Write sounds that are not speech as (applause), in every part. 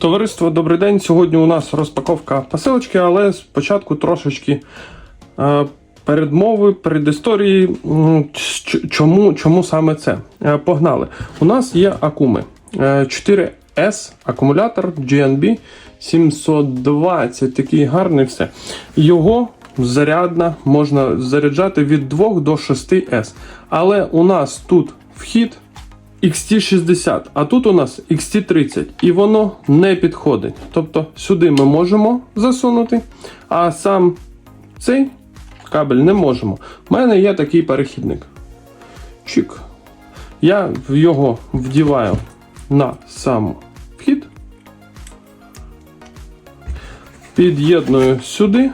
Товариство, добрий день. Сьогодні у нас розпаковка посилочки, але спочатку трошечки е, передмови, передісторії. Чому, чому саме це? Е, погнали. У нас є акуми. Е, 4S акумулятор GNB 720, такий гарний все. Його зарядна можна заряджати від 2 до 6 S. Але у нас тут вхід XT60, а тут у нас XT30, і воно не підходить. Тобто сюди ми можемо засунути, а сам цей кабель не можемо. У мене є такий перехідник. Чик. Я його вдіваю на сам вхід, під'єдную сюди.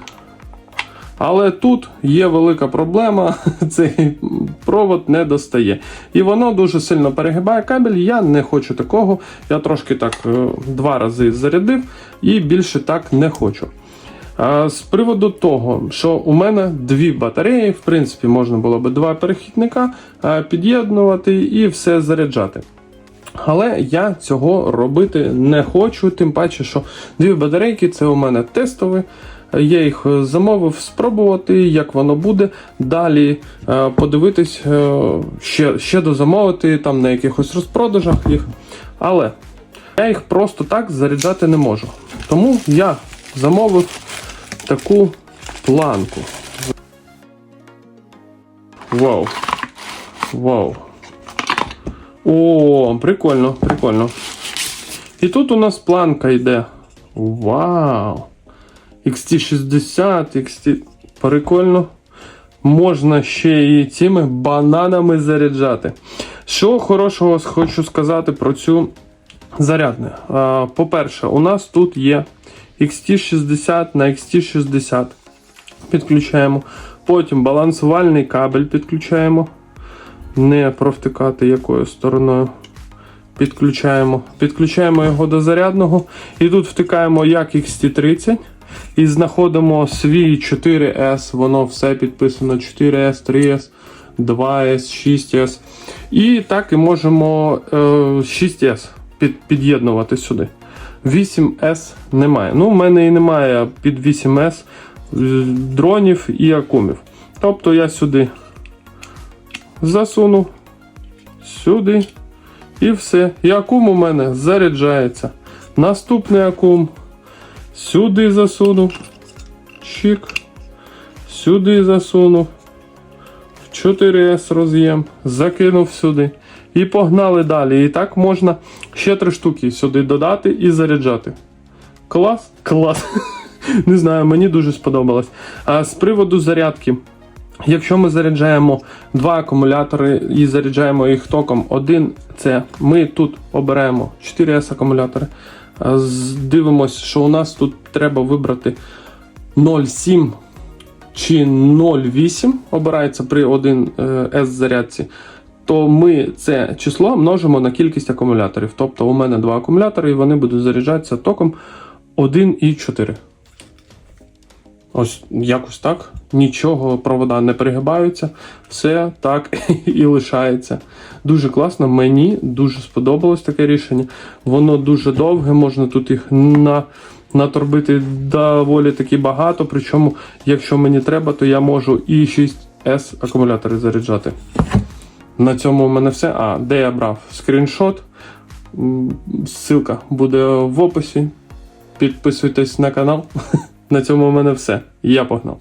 Але тут є велика проблема, (laughs) цей провод не достає. І воно дуже сильно перегибає кабель. Я не хочу такого. Я трошки так е, два рази зарядив і більше так не хочу. З приводу того, що у мене дві батареї, в принципі, можна було би два перехідника е, під'єднувати і все заряджати. Але я цього робити не хочу, тим паче, що дві батарейки це у мене тестові. Я їх е, замовив спробувати, як воно буде. Далі е, подивитись, е, ще, ще дозамовити там на якихось розпродажах їх. Але я їх просто так заряджати не можу. Тому я замовив таку планку. Вау. Вау. О, прикольно, прикольно. І тут у нас планка йде. Вау! XT60, XT. Прикольно. Можна ще і цими бананами заряджати. Що хорошого хочу сказати про цю зарядне. По-перше, у нас тут є XT60 на XT60. Підключаємо. Потім балансувальний кабель підключаємо. Не провтикати якою стороною. Підключаємо. Підключаємо його до зарядного. І тут втикаємо як XT30. І знаходимо свій 4S, воно все підписано 4S, 3S, 2S, 6S. І так і можемо е, 6S під, під'єднувати сюди. 8S немає. Ну, в мене і немає під 8S е, дронів і акумів. Тобто я сюди засуну, сюди і все. І акум у мене заряджається. Наступний акум. Сюди засунув. Чик. Сюди засунув. В 4С роз'єм. Закинув сюди. І погнали далі. І так можна ще три штуки сюди додати і заряджати. Клас? Клас. (laughs) Не знаю, мені дуже сподобалось. А з приводу зарядки. Якщо ми заряджаємо два акумулятори і заряджаємо їх током, один це ми тут обираємо 4С акумулятори. Дивимось, що у нас тут треба вибрати 0,7 чи 0,8 обирається при 1 S зарядці, то ми це число множимо на кількість акумуляторів. Тобто у мене два акумулятори і вони будуть заряджатися током 1,4. Ось якось так. Нічого, провода не перегибаються, все так (laughs) і лишається. Дуже класно, мені дуже сподобалось таке рішення. Воно дуже довге, можна тут їх на, наторбити доволі таки багато. Причому, якщо мені треба, то я можу і 6S акумулятори заряджати. На цьому у мене все. А, де я брав скріншот. Ссылка буде в описі. Підписуйтесь на канал. (laughs) На цьому у мене все. Я погнав.